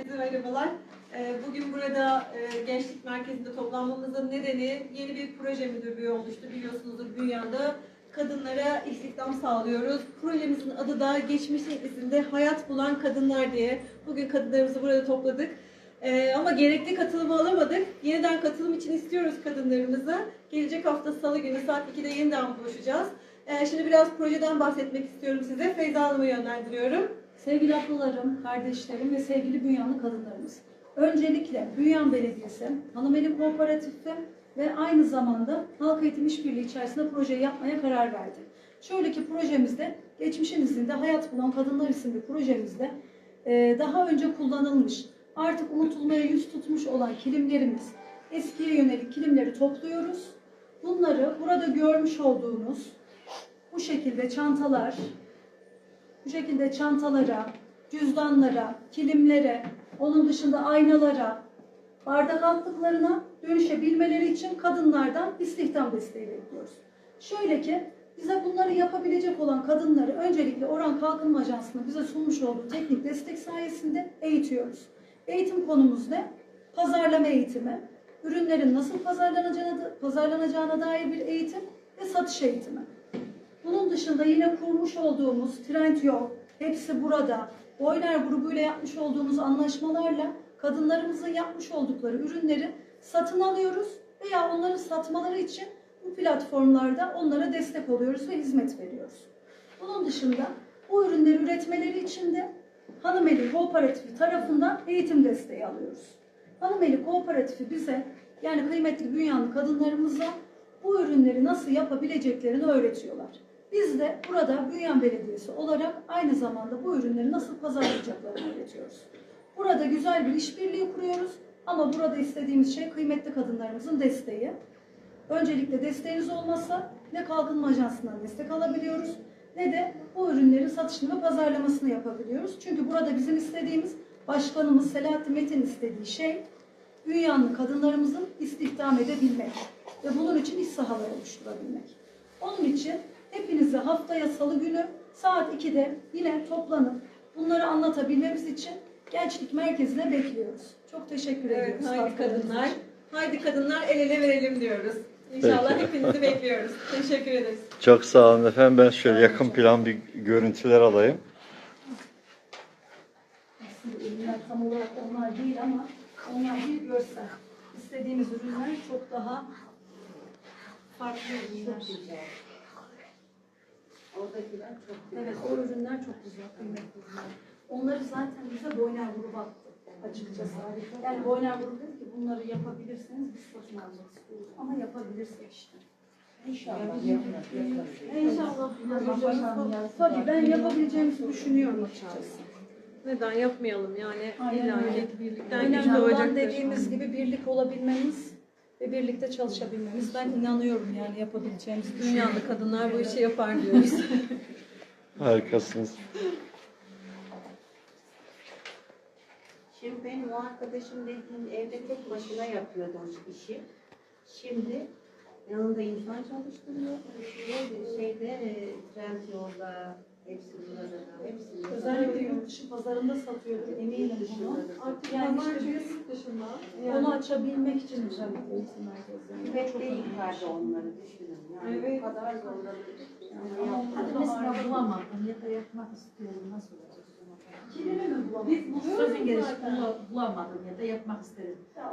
Herkese merhabalar. Ee, Bugün burada e, Gençlik Merkezi'nde toplanmamızın nedeni yeni bir proje müdürlüğü oluştu. Biliyorsunuzdur dünyada kadınlara istihdam sağlıyoruz. Projemizin adı da Geçmişin izinde Hayat Bulan Kadınlar diye. Bugün kadınlarımızı burada topladık. Ee, ama gerekli katılımı alamadık. Yeniden katılım için istiyoruz kadınlarımızı. Gelecek hafta Salı günü saat 2'de yeniden buluşacağız. Ee, şimdi biraz projeden bahsetmek istiyorum size. Feyza Hanım'ı yönlendiriyorum. Sevgili ablalarım, kardeşlerim ve sevgili Bünyanlı kadınlarımız. Öncelikle Bünyan Belediyesi, Hanımeli Kooperatifi ve aynı zamanda Halk Eğitim İşbirliği içerisinde projeyi yapmaya karar verdi. Şöyle ki projemizde, geçmişin izinde Hayat Bulan Kadınlar isimli projemizde e, daha önce kullanılmış, artık unutulmaya yüz tutmuş olan kilimlerimiz, eskiye yönelik kilimleri topluyoruz. Bunları burada görmüş olduğunuz bu şekilde çantalar, bu şekilde çantalara, cüzdanlara, kilimlere, onun dışında aynalara, bardak altlıklarına dönüşebilmeleri için kadınlardan istihdam desteği bekliyoruz. Şöyle ki bize bunları yapabilecek olan kadınları öncelikle Oran Kalkınma Ajansı'nın bize sunmuş olduğu teknik destek sayesinde eğitiyoruz. Eğitim konumuz ne? Pazarlama eğitimi, ürünlerin nasıl pazarlanacağına, pazarlanacağına dair bir eğitim ve satış eğitimi. Dışında yine kurmuş olduğumuz Trendyol, hepsi burada. Boyner grubuyla yapmış olduğumuz anlaşmalarla kadınlarımızın yapmış oldukları ürünleri satın alıyoruz veya onları satmaları için bu platformlarda onlara destek oluyoruz ve hizmet veriyoruz. Bunun dışında bu ürünleri üretmeleri için de Hanımeli Kooperatifi tarafından eğitim desteği alıyoruz. Hanımeli Kooperatifi bize yani kıymetli dünyanın kadınlarımıza bu ürünleri nasıl yapabileceklerini öğretiyorlar. Biz de burada Bünyan Belediyesi olarak aynı zamanda bu ürünleri nasıl pazarlayacaklarını öğretiyoruz. Burada güzel bir işbirliği kuruyoruz ama burada istediğimiz şey kıymetli kadınlarımızın desteği. Öncelikle desteğiniz olmazsa ne Kalkınma Ajansı'ndan destek alabiliyoruz ne de bu ürünlerin satışını ve pazarlamasını yapabiliyoruz. Çünkü burada bizim istediğimiz Başkanımız Selahattin Metin istediği şey dünyanın kadınlarımızın istihdam edebilmek ve bunun için iş sahaları oluşturabilmek. Onun için hepinizi haftaya salı günü saat 2'de yine toplanıp bunları anlatabilmemiz için Gençlik Merkezi'ne bekliyoruz. Çok teşekkür Evet, ediyoruz. haydi kadınlar. için. Haydi kadınlar el ele verelim diyoruz. İnşallah Peki. hepinizi bekliyoruz. Teşekkür ederiz. Çok sağ olun efendim. Ben şöyle yakın plan bir görüntüler alayım. Aslında ürünler tam olarak onlar değil ama onlar bir görsel. İstediğimiz ürünler çok daha farklı ürünler. Oradakiler çok Evet o ürünler çok güzel, kıymetli ürünler. Onları zaten bize Boyner grubu attı açıkçası. Yani Boyner grubu dedi ki bunları yapabilirsiniz, biz satın almak istiyoruz. Ama yapabilirsek işte. İnşallah. İnşallah yapabileceğimiz, tabii ben yapabileceğimizi düşünüyorum açıkçası. Neden yapmayalım yani? Aynen öyle. birlikten Önemli olan dediğimiz gibi birlik olabilmemiz ve birlikte çalışabilmemiz. Ben inanıyorum yani yapabileceğimizi düşünüyorum. Dünyalı kadınlar bu işi yapar diyoruz. Harikasınız. Şimdi benim o arkadaşım dediğim evde tek başına yapıyordu o işi. Şimdi yanında insan çalıştırıyor. Şeyde, şeyde e, Trendyol'da, hepsi burada, hepsinde. Özellikle yurt dışı pazarında satıyordur eminim bunu. Artık Yani yani işte yurt dışında. onu açabilmek için özellikle eğitim merkezlerinde. Bekle yıkardı onları düşünün. Yani Evet. bu kadar zorlanıyorduk. Yani Ama bulamadım ya da yapmak istiyorum nasıl olacak? Kilimi mi bulamadın? Biz buluyoruz Sözün gelişi bulamadım ya da yapmak isterim. Ya